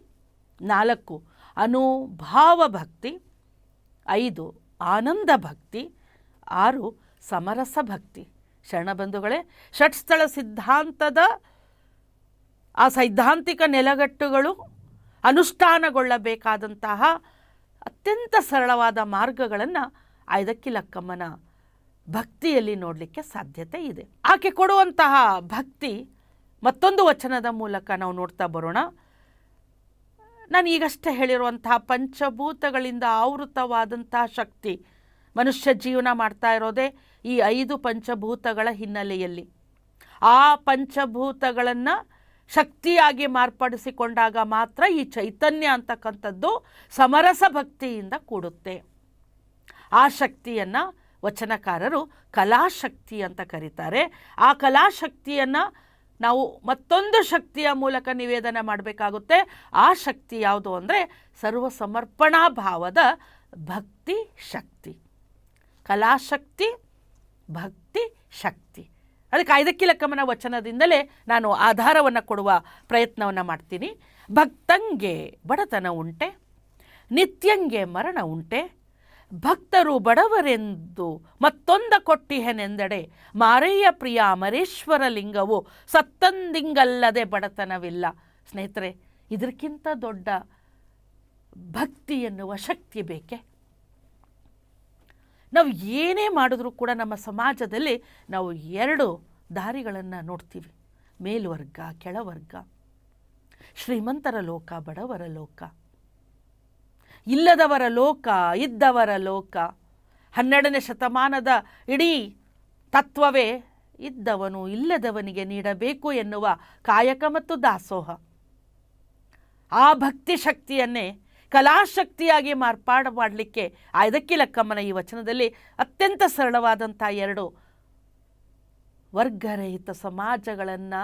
ನಾಲ್ಕು, ಅನುಭಾವ ಭಕ್ತಿ. ಐದು, ಆನಂದ ಭಕ್ತಿ. ಆರು, ಸಮರಸ ಭಕ್ತಿ. ಶರಣಬಂಧುಗಳೇ ಷಟ್ಸ್ಥಳ ಸಿದ್ಧಾಂತದ, ಆ ಸೈದ್ಧಾಂತಿಕ ನೆಲಗಟ್ಟುಗಳು ಅನುಷ್ಠಾನಗೊಳ್ಳಬೇಕಾದಂತಹ ಅತ್ಯಂತ ಸರಳವಾದ ಮಾರ್ಗಗಳನ್ನು ಐದಕ್ಕಿ ಲಕ್ಕಮ್ಮನ ಭಕ್ತಿಯಲ್ಲಿ ನೋಡಲಿಕ್ಕೆ ಸಾಧ್ಯತೆ ಇದೆ. ಆಕೆ ಕೊಡುವಂತಹ ಭಕ್ತಿ ಮತ್ತೊಂದು ವಚನದ ಮೂಲಕ ನಾವು ನೋಡ್ತಾ ಬರೋಣ. ನಾನು ಈಗಷ್ಟೇ ಹೇಳಿರುವಂತಹ ಪಂಚಭೂತಗಳಿಂದ ಆವೃತವಾದಂತಹ ಶಕ್ತಿ ಮನುಷ್ಯ ಜೀವನ ಮಾಡ್ತಾ ಇರೋದೇ ಈ ಐದು ಪಂಚಭೂತಗಳ ಹಿನ್ನೆಲೆಯಲ್ಲಿ. ಆ ಪಂಚಭೂತಗಳನ್ನು ಶಕ್ತಿಯಾಗಿ ಮಾರ್ಪಡಿಸಿಕೊಂಡಾಗ ಮಾತ್ರ ಈ ಚೈತನ್ಯ ಅಂತಕ್ಕಂಥದ್ದು ಸಮರಸ ಭಕ್ತಿಯಿಂದ ಕೂಡುತ್ತೆ. ಆ ಶಕ್ತಿಯನ್ನು ವಚನಕಾರರು ಕಲಾಶಕ್ತಿ ಅಂತ ಕರೀತಾರೆ. ಆ ಕಲಾಶಕ್ತಿಯನ್ನು ನಾವು ಮತ್ತೊಂದು ಶಕ್ತಿಯ ಮೂಲಕ ನಿವೇದನೆ ಮಾಡಬೇಕಾಗುತ್ತೆ. ಆ ಶಕ್ತಿ ಯಾವುದು ಅಂದರೆ ಸರ್ವ ಸಮರ್ಪಣಾ ಭಾವದ ಭಕ್ತಿ ಶಕ್ತಿ. ಕಲಾಶಕ್ತಿ, ಭಕ್ತಿ, ಶಕ್ತಿ. ಅದಕ್ಕೆ ಐದಕ್ಕೆ ಲೆಕ್ಕಮನ ವಚನದಿಂದಲೇ ನಾನು ಆಧಾರವನ್ನು ಕೊಡುವ ಪ್ರಯತ್ನವನ್ನು ಮಾಡ್ತೀನಿ. ಭಕ್ತಂಗೆ ಬಡತನ ಉಂಟೆ, ನಿತ್ಯಂಗೆ ಮರಣ ಉಂಟೆ ಭಕ್ತರು ಬಡವರೆಂದು ಮತ್ತೊಂದ ಕೊಟ್ಟಿಹೆನೆಂದಡೆ, ಮಾರಯ್ಯ ಪ್ರಿಯ ಮರೇಶ್ವರ ಲಿಂಗವು ಸತ್ತಂದಿಂಗಲ್ಲದೆ ಬಡತನವಿಲ್ಲ. ಸ್ನೇಹಿತರೆ ಇದಕ್ಕಿಂತ ದೊಡ್ಡ ಭಕ್ತಿ ಎನ್ನುವ ಶಕ್ತಿ ಬೇಕೆ? ನಾವು ಏನೇ ಮಾಡಿದ್ರೂ ಕೂಡ ನಮ್ಮ ಸಮಾಜದಲ್ಲಿ ನಾವು ಎರಡು ದಾರಿಗಳನ್ನು ನೋಡ್ತೀವಿ. ಮೇಲ್ವರ್ಗ, ಕೆಳವರ್ಗ. ಶ್ರೀಮಂತರ ಲೋಕ, ಬಡವರ ಲೋಕ. ಇಲ್ಲದವರ ಲೋಕ, ಇದ್ದವರ ಲೋಕ. ಹನ್ನೆರಡನೇ ಶತಮಾನದ ಇಡೀ ತತ್ವವೇ ಇದ್ದವನು, ಇಲ್ಲದವನಿಗೆ ನೀಡಬೇಕು ಎನ್ನುವ ಕಾಯಕ ಮತ್ತು ದಾಸೋಹ. ಆ ಭಕ್ತಿ ಶಕ್ತಿಯನ್ನೇ ಕಲಾಶಕ್ತಿಯಾಗಿ ಮಾರ್ಪಾಡು ಮಾಡಲಿಕ್ಕೆ ಆಯ್ದಕ್ಕಿ ಲಕ್ಕಮ್ಮನ ಈ ವಚನದಲ್ಲಿ ಅತ್ಯಂತ ಸರಳವಾದಂಥ ಎರಡು ವರ್ಗರಹಿತ ಸಮಾಜಗಳನ್ನು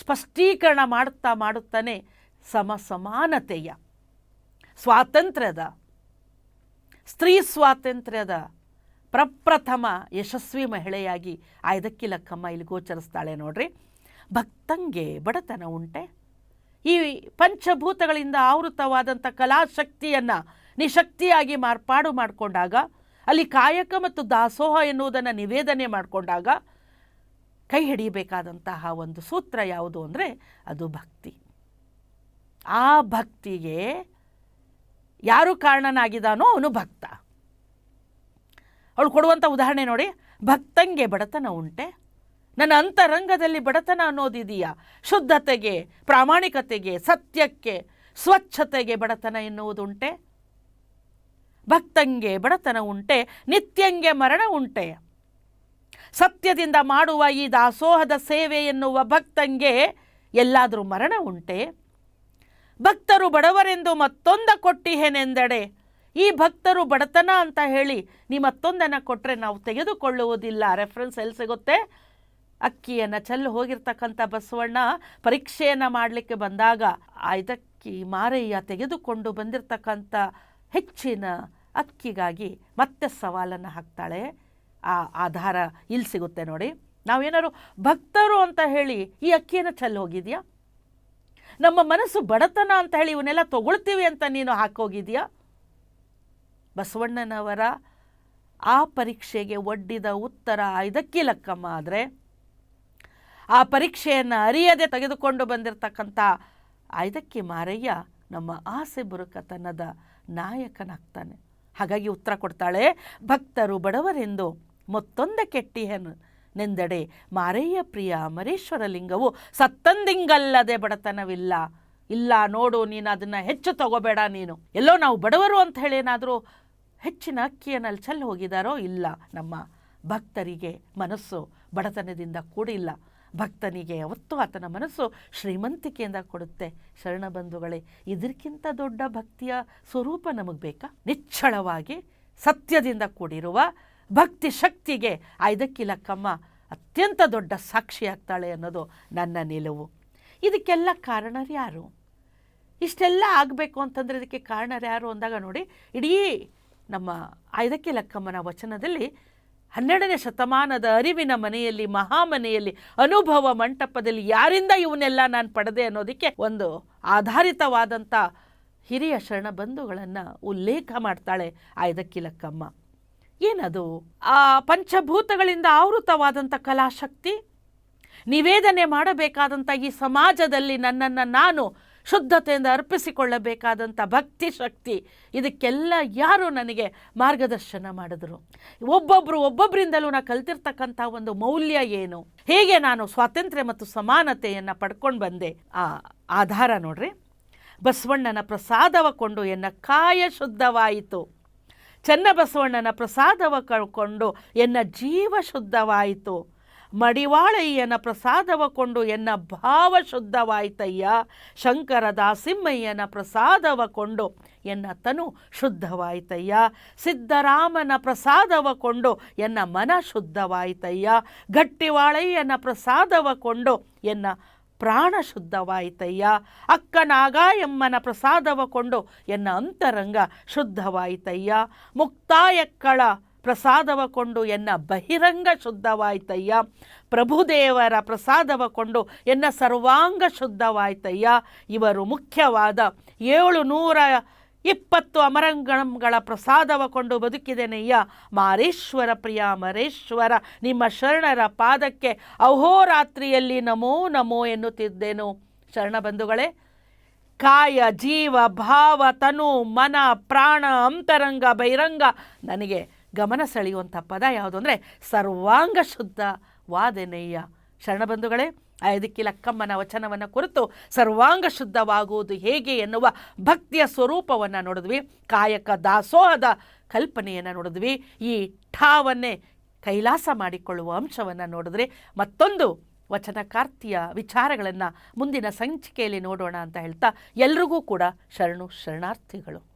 ಸ್ಪಷ್ಟೀಕರಣ ಮಾಡುತ್ತಾ ಮಾಡುತ್ತಾನೆ ಸಮ ಸಮಾನತೆಯ ಸ್ವಾತಂತ್ರ್ಯದ, ಸ್ತ್ರೀ ಸ್ವಾತಂತ್ರ್ಯದ ಪ್ರಪ್ರಥಮ ಯಶಸ್ವಿ ಮಹಿಳೆಯಾಗಿ ಆಯ್ದಕ್ಕಿ ಲಕ್ಕಮ್ಮ ಇಲ್ಲಿ ಗೋಚರಿಸ್ತಾಳೆ ನೋಡ್ರಿ. ಭಕ್ತಂಗೆ ಬಡತನ ಉಂಟೆ. ಈ ಪಂಚಭೂತಗಳಿಂದ ಆವೃತವಾದಂಥ ಕಲಾಶಕ್ತಿಯನ್ನು ನಿಶಕ್ತಿಯಾಗಿ ಮಾರ್ಪಾಡು ಮಾಡಿಕೊಂಡಾಗ, ಅಲ್ಲಿ ಕಾಯಕ ಮತ್ತು ದಾಸೋಹ ಎನ್ನುವುದನ್ನು ನಿವೇದನೆ ಮಾಡಿಕೊಂಡಾಗ ಕೈ ಹಿಡಿಯಬೇಕಾದಂತಹ ಒಂದು ಸೂತ್ರ ಯಾವುದು ಅಂದರೆ ಅದು ಭಕ್ತಿ. ಆ ಭಕ್ತಿಗೆ ಯಾರು ಕಾರಣನಾಗಿದ್ದಾನೋ ಅವನು ಭಕ್ತ. ಅವಳು ಕೊಡುವಂಥ ಉದಾಹರಣೆ ನೋಡಿ, ಭಕ್ತಂಗೆ ಬಡತನ ಉಂಟೆ. ನನ್ನ ಅಂತರಂಗದಲ್ಲಿ ಬಡತನ ಅನ್ನೋದಿದೆಯಾ? ಶುದ್ಧತೆಗೆ, ಪ್ರಾಮಾಣಿಕತೆಗೆ, ಸತ್ಯಕ್ಕೆ, ಸ್ವಚ್ಛತೆಗೆ ಬಡತನ ಎನ್ನುವುದುಂಟೆ. ಭಕ್ತಂಗೆ ಬಡತನ ಉಂಟೆ, ನಿತ್ಯಂಗೆ ಮರಣ ಉಂಟೆ. ಸತ್ಯದಿಂದ ಮಾಡುವ ಈ ದಾಸೋಹದ ಸೇವೆ ಎನ್ನುವ ಭಕ್ತಂಗೆ ಎಲ್ಲಾದರೂ ಮರಣ ಉಂಟೆ. ಭಕ್ತರು ಬಡವರೆಂದು ಮತ್ತೊಂದ ಕೊಟ್ಟಿಹೆನೆಂದಡೆ? ಈ ಭಕ್ತರು ಬಡತನ ಅಂತ ಹೇಳಿ ನೀ ಮತ್ತೊಂದನ್ನು ಕೊಟ್ಟರೆ ನಾವು ತೆಗೆದುಕೊಳ್ಳುವುದಿಲ್ಲ. ರೆಫರೆನ್ಸ್ ಎಲ್ಲಿ ಸಿಗುತ್ತೆ? ಅಕ್ಕಿಯನ್ನು ಚೆಲ್ಲು ಹೋಗಿರ್ತಕ್ಕಂಥ ಬಸವಣ್ಣ ಪರೀಕ್ಷೆಯನ್ನು ಮಾಡಲಿಕ್ಕೆ ಬಂದಾಗ ಇದಕ್ಕಿ ಮಾರಯ್ಯ ತೆಗೆದುಕೊಂಡು ಬಂದಿರತಕ್ಕಂಥ ಹೆಚ್ಚಿನ ಅಕ್ಕಿಗಾಗಿ ಮತ್ತೆ ಸವಾಲನ್ನು ಹಾಕ್ತಾಳೆ. ಆ ಆಧಾರ ಇಲ್ಲಿ ಸಿಗುತ್ತೆ ನೋಡಿ? ನಾವೇನಾದ್ರು ಭಕ್ತರು ಅಂತ ಹೇಳಿ ಈ ಅಕ್ಕಿಯನ್ನು ಚೆಲ್ಲಿ ಹೋಗಿದ್ಯಾ? ನಮ್ಮ ಮನಸ್ಸು ಬಡತನ ಅಂತ ಹೇಳಿ ಇವನ್ನೆಲ್ಲ ತಗೊಳ್ತೀವಿ ಅಂತ ನೀನು ಹಾಕೋಗಿದೆಯಾ? ಬಸವಣ್ಣನವರ ಆ ಪರೀಕ್ಷೆಗೆ ಒಡ್ಡಿದ ಉತ್ತರ ಇದಕ್ಕೆ ಲಕ್ಕಮ್ಮ ಆದರೆ ಆ ಪರೀಕ್ಷೆಯನ್ನು ಅರಿಯದೆ ತೆಗೆದುಕೊಂಡು ಬಂದಿರತಕ್ಕಂಥ ಐದಕ್ಕಿ ಮಾರಯ್ಯ ನಮ್ಮ ಆಸೆ ಬುರುಕತನದ ನಾಯಕನಾಗ್ತಾನೆ. ಹಾಗಾಗಿ ಉತ್ತರ ಕೊಡ್ತಾಳೆ, ಭಕ್ತರು ಬಡವರೆಂದು ಮತ್ತೊಂದ ಕೆಟ್ಟಿಹೆನು ನೆಂದಡೆ, ಮಾರಯ್ಯ ಪ್ರಿಯ ಅಮರೇಶ್ವರ ಲಿಂಗವು ಸತ್ತಂದಿಂಗಲ್ಲದೆ ಬಡತನವಿಲ್ಲ. ಇಲ್ಲ, ನೋಡು, ನೀನು ಅದನ್ನು ಹೆಚ್ಚು ತಗೋಬೇಡ ನೀನು. ಎಲ್ಲೋ ನಾವು ಬಡವರು ಅಂತ ಹೇಳಿ ಏನಾದರೂ ಹೆಚ್ಚಿನ ಅಕ್ಕಿಯನ್ನು ಅಲ್ಲಿ ಚೆಲ್ಲಿ ಹೋಗಿದಾರೋ ಇಲ್ಲ, ನಮ್ಮ ಭಕ್ತರಿಗೆ ಮನಸ್ಸು ಬಡತನದಿಂದ ಕೂಡಿಲ್ಲ. ಭಕ್ತನಿಗೆ ಯಾವತ್ತೂ ಆತನ ಮನಸ್ಸು ಶ್ರೀಮಂತಿಕೆಯಿಂದ ಕೊಡುತ್ತೆ. ಶರಣ ಬಂಧುಗಳೇ, ಇದಕ್ಕಿಂತ ದೊಡ್ಡ ಭಕ್ತಿಯ ಸ್ವರೂಪ ನಮಗೆ ಬೇಕಾ? ನಿಚ್ಚಳವಾಗಿ ಸತ್ಯದಿಂದ ಕೂಡಿರುವ ಭಕ್ತಿ ಶಕ್ತಿಗೆ ಐದಕ್ಕಿಲಕ್ಕಮ್ಮ ಅತ್ಯಂತ ದೊಡ್ಡ ಸಾಕ್ಷಿಯಾಗ್ತಾಳೆ ಅನ್ನೋದು ನನ್ನ ನಿಲುವು. ಇದಕ್ಕೆಲ್ಲ ಕಾರಣರು ಯಾರು? ಇಷ್ಟೆಲ್ಲ ಆಗಬೇಕು ಅಂತಂದರೆ ಇದಕ್ಕೆ ಕಾರಣರು ಯಾರು ಅಂದಾಗ ನೋಡಿ, ಇಡೀ ನಮ್ಮ ಐದಕ್ಕೆ ಲಕ್ಕಮ್ಮನ ವಚನದಲ್ಲಿ ಹನ್ನೆರಡನೇ ಶತಮಾನದ ಅರಿವಿನ ಮನೆಯಲ್ಲಿ ಮಹಾಮನೆಯಲ್ಲಿ ಅನುಭವ ಮಂಟಪದಲ್ಲಿ ಯಾರಿಂದ ಇವನ್ನೆಲ್ಲ ನಾನು ಪಡೆದೆ ಅನ್ನೋದಕ್ಕೆ ಒಂದು ಆಧಾರಿತವಾದಂಥ ಹಿರಿಯ ಶರಣ ಬಂಧುಗಳನ್ನು ಉಲ್ಲೇಖ ಮಾಡ್ತಾಳೆ ಐದಕ್ಕಿಲಕ್ಕಮ್ಮ. ಏನದು? ಆ ಪಂಚಭೂತಗಳಿಂದ ಆವೃತವಾದಂಥ ಕಲಾಶಕ್ತಿ? ನಿವೇದನೆ ಮಾಡಬೇಕಾದಂಥ ಈ ಸಮಾಜದಲ್ಲಿ ನನ್ನನ್ನು ನಾನು ಶುದ್ಧತೆಯಿಂದ ಅರ್ಪಿಸಿಕೊಳ್ಳಬೇಕಾದಂಥ ಭಕ್ತಿ ಶಕ್ತಿ, ಇದಕ್ಕೆಲ್ಲ ಯಾರು ನನಗೆ ಮಾರ್ಗದರ್ಶನ ಮಾಡಿದ್ರು? ಒಬ್ಬೊಬ್ಬರು ಒಬ್ಬೊಬ್ಬರಿಂದಲೂ ನಾನು ಕಲ್ತಿರ್ತಕ್ಕಂಥ ಒಂದು ಮೌಲ್ಯ ಏನು? ಹೇಗೆ ನಾನು ಸ್ವಾತಂತ್ರ್ಯ ಮತ್ತು ಸಮಾನತೆಯನ್ನು ಪಡ್ಕೊಂಡು ಬಂದೆ? ಆ ಆಧಾರ ನೋಡ್ರಿ. ಬಸವಣ್ಣನ ಪ್ರಸಾದವ ಕೊಂಡು ಎನ್ನ ಕಾಯ ಶುದ್ಧವಾಯಿತು. ಚನ್ನಬಸವಣ್ಣನ ಪ್ರಸಾದವ ಕಳ್ಕೊಂಡು ಎನ್ನ ಜೀವ ಶುದ್ಧವಾಯಿತು. ಮಡಿವಾಳಯ್ಯನ ಪ್ರಸಾದವ ಕೊಂಡು ಎನ್ನ ಭಾವ ಶುದ್ಧವಾಯ್ತಯ್ಯ. ಶಂಕರ ದಾಸಿಮ್ಮಯ್ಯನ ಪ್ರಸಾದವ ಕೊಂಡು ಎನ್ನ ತನು ಶುದ್ಧವಾಯ್ತಯ್ಯ. ಸಿದ್ದರಾಮನ ಪ್ರಸಾದವ ಕೊಂಡು ಎನ್ನ ಮನ ಶುದ್ಧವಾಯ್ತಯ್ಯ. ಗಟ್ಟಿವಾಳಯ್ಯನ ಪ್ರಸಾದವ ಕೊಂಡು ಎನ್ನ ಪ್ರಾಣ ಶುದ್ಧವಾಯಿತಯ್ಯ. ಅಕ್ಕ ನಾಗಾಯಮ್ಮನ ಪ್ರಸಾದವ ಕೊಂಡು ಎನ್ನ ಅಂತರಂಗ ಶುದ್ಧವಾಯಿತಯ್ಯ. ಮುಕ್ತಾಯಕ್ಕಳ ಪ್ರಸಾದವ ಕೊಂಡು ಎನ್ನ ಬಹಿರಂಗ ಶುದ್ಧವಾಯ್ತಯ್ಯ. ಪ್ರಭುದೇವರ ಪ್ರಸಾದವ ಕೊಂಡು ಎನ್ನ ಸರ್ವಾಂಗ ಶುದ್ಧವಾಯ್ತಯ್ಯ. ಇವರು ಮುಖ್ಯವಾದ ಏಳು ನೂರ ಇಪ್ಪತ್ತು ಅಮರಂಗಣಗಳ ಪ್ರಸಾದವ ಕೊಂಡು ಬದುಕಿದೆನೆಯ್ಯ. ಮಾರೇಶ್ವರ ಪ್ರಿಯ ಮರೇಶ್ವರ, ನಿಮ್ಮ ಶರಣರ ಪಾದಕ್ಕೆ ಅಹೋರಾತ್ರಿಯಲ್ಲಿ ನಮೋ ನಮೋ ಎನ್ನುತ್ತಿದ್ದೇನು. ಶರಣ ಬಂಧುಗಳೇ, ಕಾಯ, ಜೀವ, ಭಾವ, ತನು, ಮನ, ಪ್ರಾಣ, ಅಂತರಂಗ, ಬಹಿರಂಗ, ನನಗೆ ಗಮನ ಸೆಳೆಯುವಂಥ ಪದ ಯಾವುದು ಅಂದರೆ ಸರ್ವಾಂಗ ಶುದ್ಧ ವಾದನೆಯ್ಯ ಶರಣಬಂಧುಗಳೇ ಇದಕ್ಕೆ ಲಕ್ಕಮ್ಮನ ವಚನವನ್ನು ಕುರಿತು ಸರ್ವಾಂಗ ಶುದ್ಧವಾಗುವುದು ಹೇಗೆ ಎನ್ನುವ ಭಕ್ತಿಯ ಸ್ವರೂಪವನ್ನು ನೋಡಿದ್ವಿ. ಕಾಯಕ ದಾಸೋಹದ ಕಲ್ಪನೆಯನ್ನು ನೋಡಿದ್ವಿ. ಈ ಠಾವನ್ನೇ ಕೈಲಾಸ ಮಾಡಿಕೊಳ್ಳುವ ಅಂಶವನ್ನು ನೋಡಿದ್ರೆ. ಮತ್ತೊಂದು ವಚನಕಾರ್ತಿಯ ವಿಚಾರಗಳನ್ನು ಮುಂದಿನ ಸಂಚಿಕೆಯಲ್ಲಿ ನೋಡೋಣ ಅಂತ ಹೇಳ್ತಾ, ಎಲ್ರಿಗೂ ಕೂಡ ಶರಣು ಶರಣಾರ್ಥಿಗಳು.